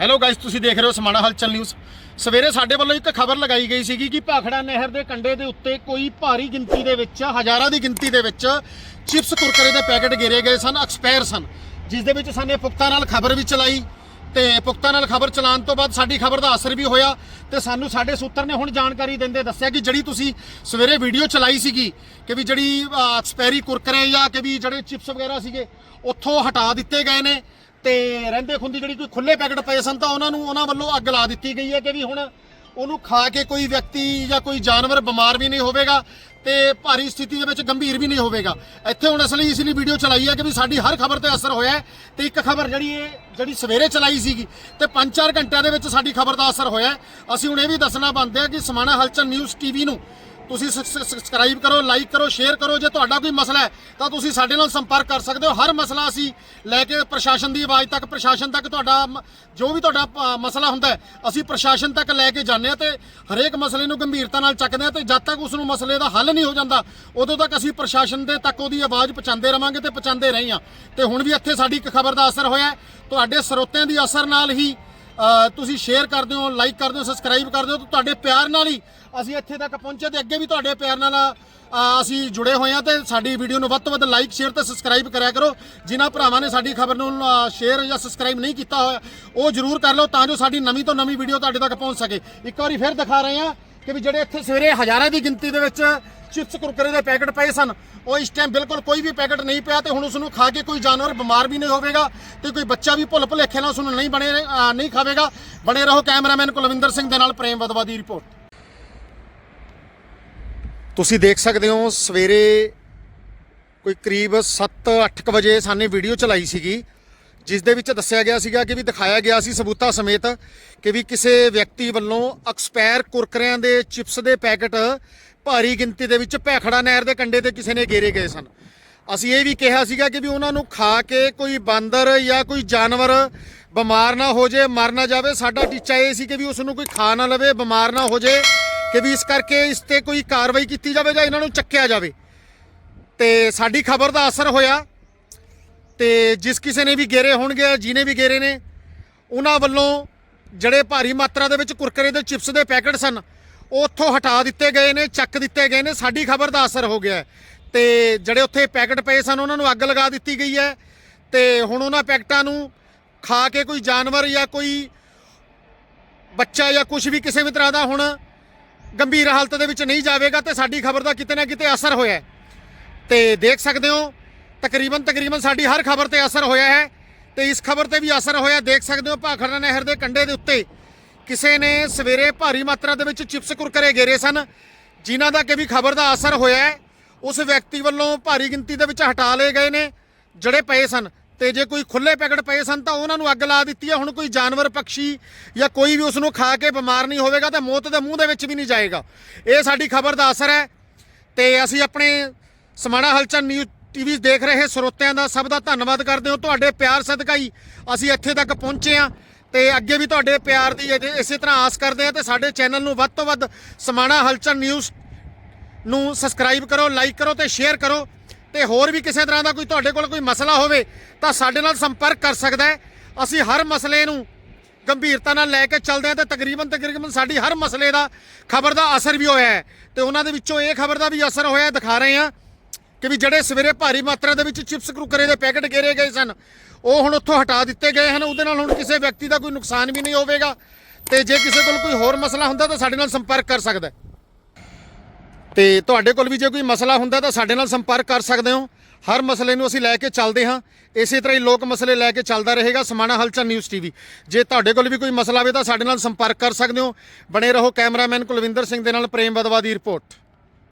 Hello guys ਤੁਸੀਂ ਦੇਖ ਰਹੇ ਹੋ ਸਮਾਣਾ ਹਲਚਲ ਨਿਊਜ਼ ਸਵੇਰੇ ਸਾਡੇ ਵੱਲੋਂ ਇੱਕ ਖਬਰ ਲਗਾਈ ਗਈ ਸੀਗੀ ਕਿ ਭਾਖੜਾ ਨਹਿਰ ਦੇ ਕੰਢੇ ਦੇ ਉੱਤੇ ਕੋਈ ਭਾਰੀ ਗਿਣਤੀ ਦੇ ਵਿੱਚ, ਹਜ਼ਾਰਾਂ ਦੀ ਗਿਣਤੀ ਦੇ ਵਿੱਚ ਚਿਪਸ ਕੁਰਕਰੇ ਦੇ ਪੈਕੇਟ ਗਿਰੇ ਗਏ ਸਨ ਐਕਸਪਾਇਰ ਸਨ। ਜਿਸ ਦੇ ਵਿੱਚ ਸਾਨੇ ਪੁਖਤਾ ਨਾਲ ਖਬਰ ਵੀ ਚਲਾਈ ਤੇ ਪੁਖਤਾ ਨਾਲ ਖਬਰ ਚਲਾਉਣ ਤੋਂ ਬਾਅਦ ਸਾਡੀ ਖਬਰ ਦਾ ਅਸਰ ਵੀ ਹੋਇਆ ਤੇ ਸਾਨੂੰ ਸਾਡੇ ਸੂਤਰ ਨੇ ਹੁਣ ਜਾਣਕਾਰੀ ਦਿੰਦੇ ਦੱਸਿਆ ਕਿ ਜਿਹੜੀ ਤੁਸੀਂ ਸਵੇਰੇ ਵੀਡੀਓ ਚਲਾਈ ਸੀਗੀ ਕਿ ਵੀ ਜਿਹੜੀ ਐਕਸਪਾਇਰੀ ਕੁਰਕਰੇ ਜਾਂ ਕਿ ਵੀ ਜਿਹੜੇ ਚਿਪਸ ਵਗੈਰਾ ਸੀਗੇ, ਉੱਥੋਂ ਹਟਾ ਦਿੱਤੇ ਗਏ ਨੇ ਤੇ ਰਹਿੰਦੇ ਖੁੰਦੀ ਜਿਹੜੀ ਕੋਈ ਖੁੱਲੇ ਪੈਕਟ ਪਏ ਸਨ ਤਾਂ ਉਹਨਾਂ ਨੂੰ ਉਹਨਾਂ ਵੱਲੋਂ ਅੱਗ ਲਾ ਦਿੱਤੀ ਗਈ ਹੈ ਕਿ ਵੀ ਹੁਣ ਉਹਨੂੰ ਖਾ ਕੇ ਕੋਈ ਵਿਅਕਤੀ ਜਾਂ ਕੋਈ ਜਾਨਵਰ ਬਿਮਾਰ ਵੀ ਨਹੀਂ ਹੋਵੇਗਾ ਤੇ ਭਾਰੀ ਸਥਿਤੀ ਦੇ ਵਿੱਚ ਗੰਭੀਰ ਵੀ ਨਹੀਂ ਹੋਵੇਗਾ। ਇੱਥੇ ਹੁਣ ਅਸਲੀ ਇਸ ਲਈ ਵੀਡੀਓ ਚਲਾਈ ਹੈ ਕਿ ਵੀ ਸਾਡੀ ਹਰ ਖਬਰ ਤੇ ਅਸਰ ਹੋਇਆ ਹੈ ਤੇ ਇੱਕ ਖਬਰ ਜਿਹੜੀ ਇਹ ਜਿਹੜੀ ਸਵੇਰੇ ਚਲਾਈ ਸੀਗੀ ਤੇ 5-4 ਘੰਟਿਆਂ ਦੇ ਵਿੱਚ ਸਾਡੀ ਖਬਰ ਦਾ ਅਸਰ ਹੋਇਆ ਅਸੀਂ ਹੁਣ ਇਹ ਵੀ ਦੱਸਣਾ ਬਣਦਾ ਹੈ ਕਿ ਸਮਾਣਾ ਹਲਚਲ ਨਿਊਜ਼ ਟੀਵੀ ਨੂੰ ਤੁਸੀਂ ਸਬਸਕ੍ਰਾਈਬ ਕਰੋ ਲਾਈਕ ਕਰੋ ਸ਼ੇਅਰ ਕਰੋ, ਜੇ ਤੁਹਾਡਾ ਕੋਈ ਮਸਲਾ ਹੈ, ਤਾਂ ਤੁਸੀਂ ਸਾਡੇ ਨਾਲ ਸੰਪਰਕ ਕਰ ਸਕਦੇ ਹੋ। ਹਰ ਮਸਲਾ ਅਸੀਂ ਲੈ ਕੇ ਪ੍ਰਸ਼ਾਸਨ ਦੀ ਆਵਾਜ਼ ਤੱਕ, ਪ੍ਰਸ਼ਾਸਨ ਤੱਕ ਤੁਹਾਡਾ ਜੋ ਵੀ ਤੁਹਾਡਾ ਮਸਲਾ ਹੁੰਦਾ ਅਸੀਂ ਪ੍ਰਸ਼ਾਸਨ ਤੱਕ ਲੈ ਕੇ ਜਾਂਦੇ ਹਾਂ ਤੇ ਹਰੇਕ ਮਸਲੇ ਨੂੰ ਗੰਭੀਰਤਾ ਨਾਲ ਚੱਕਦੇ ਹਾਂ ਤੇ ਜਦ ਤੱਕ ਉਸ ਨੂੰ ਮਸਲੇ ਦਾ ਹੱਲ ਨਹੀਂ ਹੋ ਜਾਂਦਾ, ਉਦੋਂ ਤੱਕ ਅਸੀਂ ਪ੍ਰਸ਼ਾਸਨ ਦੇ ਤੱਕ ਉਹਦੀ ਆਵਾਜ਼ ਪਹੁੰਚਾਉਂਦੇ ਰਵਾਂਗੇ ਤੇ ਪਹੁੰਚਾਉਂਦੇ ਰਹੇ ਹਾਂ ਤੇ ਹੁਣ ਵੀ ਇੱਥੇ ਸਾਡੀ ਇੱਕ ਖਬਰ ਦਾ ਅਸਰ ਹੋਇਆ ਤੁਹਾਡੇ ਸਰੋਤਿਆਂ ਦੀ ਅਸਰ ਨਾਲ ਹੀ ਤੁਸੀਂ ਸ਼ੇਅਰ ਕਰਦੇ ਹੋ ਲਾਈਕ ਕਰਦੇ ਹੋ ਸਬਸਕ੍ਰਾਈਬ ਕਰਦੇ ਹੋ ਤਾਂ ਤੁਹਾਡੇ ਪਿਆਰ ਨਾਲ ਹੀ ਅਸੀਂ ਇੱਥੇ ਤੱਕ ਪਹੁੰਚੇ ਤੇ ਅੱਗੇ ਵੀ ਤੁਹਾਡੇ ਪਿਆਰ ਨਾਲ ਅਸੀਂ ਜੁੜੇ ਹੋਏ ਹਾਂ ਤੇ ਸਾਡੀ ਵੀਡੀਓ ਨੂੰ ਵੱਧ ਤੋਂ ਵੱਧ ਲਾਈਕ ਸ਼ੇਅਰ ਤੇ ਸਬਸਕ੍ਰਾਈਬ ਕਰਿਆ ਕਰੋ। ਜਿਨ੍ਹਾਂ ਭਰਾਵਾਂ ਨੇ ਸਾਡੀ ਖਬਰ ਨੂੰ ਸ਼ੇਅਰ ਜਾਂ ਸਬਸਕ੍ਰਾਈਬ ਨਹੀਂ ਕੀਤਾ ਹੋਇਆ, ਉਹ ਜਰੂਰ ਕਰ ਲਓ ਤਾਂ ਜੋ ਸਾਡੀ ਨਵੀਂ ਤੋਂ ਨਵੀਂ ਵੀਡੀਓ ਤੁਹਾਡੇ ਤੱਕ ਪਹੁੰਚ ਸਕੇ। ਇੱਕ ਵਾਰੀ ਫਿਰ ਦਿਖਾ ਰਹੇ ਹਾਂ। ਕਿ ਵੀ ਜਿਹੜੇ ਇੱਥੇ ਸਵੇਰੇ ਹਜ਼ਾਰਾਂ ਦੀ ਗਿਣਤੀ ਦੇ ਵਿੱਚ ਚਿਪਸ ਕੁਰਕਰੇ ਦੇ ਪੈਕੇਟ ਪਏ ਸਨ, ਉਹ ਇਸ ਟਾਈਮ ਬਿਲਕੁਲ ਕੋਈ ਵੀ ਪੈਕੇਟ ਨਹੀਂ ਪਿਆ ਤੇ ਹੁਣ ਉਸ ਨੂੰ ਖਾ ਕੇ ਕੋਈ ਜਾਨਵਰ ਬਿਮਾਰ ਵੀ ਨਹੀਂ ਹੋਵੇਗਾ ਤੇ ਕੋਈ ਬੱਚਾ ਵੀ ਭੁੱਲ ਭੁਲੇਖੇ ਨਾਲ ਉਸ ਨੂੰ ਨਹੀਂ ਬਣੇ ਨਹੀਂ ਖਾਵੇਗਾ। ਬਣੇ ਰਹੋ ਕੈਮਰਾਮੈਨ ਕੁਲਵਿੰਦਰ ਸਿੰਘ ਦੇ ਨਾਲ ਪ੍ਰੇਮ ਵਦਵਾ ਦੀ ਰਿਪੋਰਟ। ਤੁਸੀਂ ਦੇਖ ਸਕਦੇ ਹੋ, ਸਵੇਰੇ ਕੋਈ ਕਰੀਬ 7-8 ਵਜੇ ਸਾਨੇ ਵੀਡੀਓ ਚਲਾਈ ਸੀਗੀ। ਜਿਸ ਦੇ ਵਿੱਚ ਦੱਸਿਆ ਗਿਆ ਸੀਗਾ ਕਿ ਵੀ ਦਿਖਾਇਆ ਗਿਆ ਸੀ ਸਬੂਤਾਂ ਸਮੇਤ ਕਿ ਵੀ ਕਿਸੇ ਵਿਅਕਤੀ ਵੱਲੋਂ ਐਕਸਪਾਇਰ ਕੁਰਕਰਿਆਂ ਦੇ ਚਿਪਸ ਦੇ ਪੈਕਟ ਭਾਰੀ ਗਿਣਤੀ ਦੇ ਵਿੱਚ ਭੈਖੜਾ ਨਹਿਰ ਦੇ ਕੰਢੇ ਤੇ ਕਿਸੇ ਨੇ ਘੇਰੇ ਗਏ ਸਨ। ਅਸੀਂ ਇਹ ਵੀ ਕਿਹਾ ਸੀਗਾ ਕਿ ਵੀ ਉਹਨਾਂ ਨੂੰ ਖਾ ਕੇ ਕੋਈ ਬਾਂਦਰ ਜਾਂ ਕੋਈ ਜਾਨਵਰ ਬਿਮਾਰ ਨਾ ਹੋ ਜੇ, ਮਰ ਨਾ ਜਾਵੇ। ਸਾਡਾ ਟੀਚਾ ਇਹ ਸੀ ਕਿ ਵੀ ਉਸ ਨੂੰ ਕੋਈ ਖਾ ਨਾ ਲਵੇ, ਬਿਮਾਰ ਨਾ ਹੋ ਜੇ, ਕਿ ਵੀ ਇਸ ਕਰਕੇ ਇਸ ਤੇ ਕੋਈ ਕਾਰਵਾਈ ਕੀਤੀ ਜਾਵੇ ਜਾਂ ਇਹਨਾਂ ਨੂੰ ਚੱਕਿਆ ਜਾਵੇ। ਤੇ ਸਾਡੀ ਖਬਰ ਦਾ ਅਸਰ ਹੋਇਆ। ਤੇ ਜਿਸ ਕਿਸੇ ਨੇ ਵੀ ਗੇਰੇ ਹੋਣਗੇ, ਜਿਹਨੇ ਵੀ ਗੇਰੇ ਨੇ, ਉਹਨਾਂ ਵੱਲੋਂ ਜਿਹੜੇ ਭਾਰੀ ਮਾਤਰਾ ਦੇ ਵਿੱਚ ਕੁਰਕਰੇ ਦੇ ਚਿਪਸ ਦੇ ਪੈਕਟ ਸਨ ਉਹ ਉੱਥੋਂ ਹਟਾ ਦਿੱਤੇ ਗਏ ਨੇ, ਚੱਕ ਦਿੱਤੇ ਗਏ ਨੇ, ਸਾਡੀ ਖਬਰ ਦਾ ਅਸਰ ਹੋ ਗਿਆ ਹੈ। ਤੇ ਜਿਹੜੇ ਉੱਥੇ ਪੈਕੇਟ ਪਏ ਸਨ, ਉਹਨਾਂ ਨੂੰ ਅੱਗ ਲਗਾ ਦਿੱਤੀ ਗਈ ਹੈ ਤੇ ਹੁਣ ਉਹਨਾਂ ਪੈਕਟਾਂ ਨੂੰ ਖਾ ਕੇ ਕੋਈ ਜਾਨਵਰ ਜਾਂ ਕੋਈ ਬੱਚਾ ਜਾਂ ਕੁਝ ਵੀ ਕਿਸੇ ਵੀ ਤਰ੍ਹਾਂ ਦਾ ਹੁਣ ਗੰਭੀਰ ਹਾਲਤ ਦੇ ਵਿੱਚ ਨਹੀਂ ਜਾਵੇਗਾ ਤੇ ਸਾਡੀ ਖਬਰ ਦਾ ਕਿਤੇ ਨਾ ਕਿਤੇ ਅਸਰ ਹੋਇਆ ਹੈ। ਤੇ ਦੇਖ ਸਕਦੇ ਹੋ ਤਕਰੀਬਨ ਤਕਰੀਬਨ ਸਾਡੀ ਹਰ ਖਬਰ ਤੇ ਅਸਰ ਹੋਇਆ ਹੈ ਤੇ ਇਸ ਖਬਰ ਤੇ ਵੀ ਅਸਰ ਹੋਇਆ। ਦੇਖ ਸਕਦੇ ਹੋ ਭਾਖੜਾ ਨਹਿਰ ਦੇ ਕੰਢੇ ਦੇ ਉੱਤੇ ਕਿਸੇ ਨੇ ਸਵੇਰੇ ਭਾਰੀ ਮਾਤਰਾ ਦੇ ਵਿੱਚ ਚਿਪਸ ਕੁਰਕਰੇ ਗੇਰੇ ਸਨ, ਜਿਨ੍ਹਾਂ ਦਾ ਕਿ ਵੀ ਖਬਰ ਦਾ ਅਸਰ ਹੋਇਆ ਹੈ। ਉਸ ਵਿਅਕਤੀ ਵੱਲੋਂ ਭਾਰੀ ਗਿਣਤੀ ਦੇ ਵਿੱਚ ਹਟਾ ਲਏ ਗਏ ਨੇ ਜਿਹੜੇ ਪਏ ਸਨ ਤੇ ਜੇ ਕੋਈ ਖੁੱਲੇ ਪੈਕਟ ਪਏ ਸਨ ਤਾਂ ਉਹਨਾਂ ਨੂੰ ਅੱਗ ਲਾ ਦਿੱਤੀ ਹੈ। ਹੁਣ ਕੋਈ ਜਾਨਵਰ ਪੰਛੀ ਜਾਂ ਕੋਈ ਵੀ ਉਸ ਨੂੰ ਖਾ ਕੇ ਬਿਮਾਰ ਨਹੀਂ ਹੋਵੇਗਾ ਤੇ ਮੌਤ ਦੇ ਮੂੰਹ ਦੇ ਵਿੱਚ ਵੀ ਨਹੀਂ ਜਾਏਗਾ। ਇਹ ਸਾਡੀ ਖਬਰ ਦਾ ਅਸਰ ਹੈ ਤੇ ਅਸੀਂ ਆਪਣੇ ਸਮਾਣਾ ਹਲਚਲ ਨਿਊਜ਼ ਟੀਵੀ ਦੇਖ ਰਹੇ ਸਰੋਤਿਆਂ ਦਾ ਸਭ ਦਾ ਧੰਨਵਾਦ ਕਰਦੇ ਹਾਂ। ਤੁਹਾਡੇ ਪਿਆਰ ਸਦਕਾ ਹੀ ਅਸੀਂ ਇੱਥੇ ਤੱਕ ਪਹੁੰਚੇ ਹਾਂ ਤੇ ਅੱਗੇ ਵੀ ਤੁਹਾਡੇ ਪਿਆਰ ਦੀ ਇਹਦੇ- ਇਸੇ ਤਰ੍ਹਾਂ ਆਸ ਕਰਦੇ ਹਾਂ ਤੇ ਸਾਡੇ ਚੈਨਲ ਨੂੰ ਵੱਧ ਤੋਂ ਵੱਧ ਸਮਾਣਾ ਹਲਚਲ ਨਿਊਜ਼ ਨੂੰ ਸਬਸਕ੍ਰਾਈਬ ਕਰੋ ਲਾਈਕ ਕਰੋ ਤੇ ਸ਼ੇਅਰ ਕਰੋ। ਤੇ ਹੋਰ ਵੀ ਕਿਸੇ ਤਰ੍ਹਾਂ ਦਾ ਕੋਈ ਤੁਹਾਡੇ ਕੋਲ ਕੋਈ ਮਸਲਾ ਹੋਵੇ ਤਾਂ ਸਾਡੇ ਨਾਲ ਸੰਪਰਕ ਕਰ ਸਕਦਾ ਹੈ। ਅਸੀਂ ਹਰ ਮਸਲੇ ਨੂੰ ਗੰਭੀਰਤਾ ਨਾਲ ਲੈ ਕੇ ਚੱਲਦੇ ਹਾਂ ਤੇ ਤਕਰੀਬਨ ਤਕਰੀਬਨ ਸਾਡੀ ਹਰ ਮਸਲੇ ਦਾ ਖਬਰ ਦਾ ਅਸਰ ਵੀ ਹੋਇਆ ਹੈ। ਤੇ ਉਹਨਾਂ ਦੇ ਵਿੱਚੋਂ ਇਹ ਖਬਰ ਦਾ ਵੀ ਅਸਰ ਹੋਇਆ ਹੈ, ਦਿਖਾ ਰਹੇ ਹਾਂ। ਕਿ ਵੀ ਜਿਹੜੇ ਸਵੇਰੇ ਭਾਰੀ ਮਾਤਰਾ ਦੇ ਵਿੱਚ ਚਿਪਸ ਕੁਰਕਰੇ ਦੇ ਪੈਕੇਟ ਘੇਰੇ ਗਏ ਸਨ, ਉਹ ਹੁਣ ਉੱਥੋਂ ਹਟਾ ਦਿੱਤੇ ਗਏ ਹਨ। ਉਹਦੇ ਨਾਲ ਹੁਣ ਕਿਸੇ ਵਿਅਕਤੀ ਦਾ ਕੋਈ ਨੁਕਸਾਨ ਵੀ ਨਹੀਂ ਹੋਵੇਗਾ। ਤੇ ਜੇ ਕਿਸੇ ਕੋਲ ਕੋਈ ਹੋਰ ਮਸਲਾ ਹੁੰਦਾ ਤਾਂ ਸਾਡੇ ਨਾਲ ਸੰਪਰਕ ਕਰ ਸਕਦਾ ਹੈ। ਤੇ ਤੁਹਾਡੇ ਕੋਲ ਵੀ ਜੇ ਕੋਈ ਮਸਲਾ ਹੁੰਦਾ ਤਾਂ ਸਾਡੇ ਨਾਲ ਸੰਪਰਕ ਕਰ ਸਕਦੇ ਹੋ। ਹਰ ਮਸਲੇ ਨੂੰ ਅਸੀਂ ਲੈ ਕੇ ਚੱਲਦੇ ਹਾਂ। ਇਸੇ ਤਰ੍ਹਾਂ ਹੀ ਲੋਕ ਮਸਲੇ ਲੈ ਕੇ ਚੱਲਦਾ ਰਹੇਗਾ ਸਮਾਣਾ ਹਲਚਲ ਨਿਊਜ਼ ਟੀਵੀ। ਜੇ ਤੁਹਾਡੇ ਕੋਲ ਵੀ ਕੋਈ ਮਸਲਾ ਹੋਵੇ ਤਾਂ ਸਾਡੇ ਨਾਲ ਸੰਪਰਕ ਕਰ ਸਕਦੇ ਹੋ। ਬਣੇ ਰਹੋ ਕੈਮਰਾਮੈਨ ਕੁਲਵਿੰਦਰ ਸਿੰਘ ਦੇ ਨਾਲ ਪ੍ਰੇਮ ਬਦਵਾ ਦੀ ਰਿਪੋਰਟ।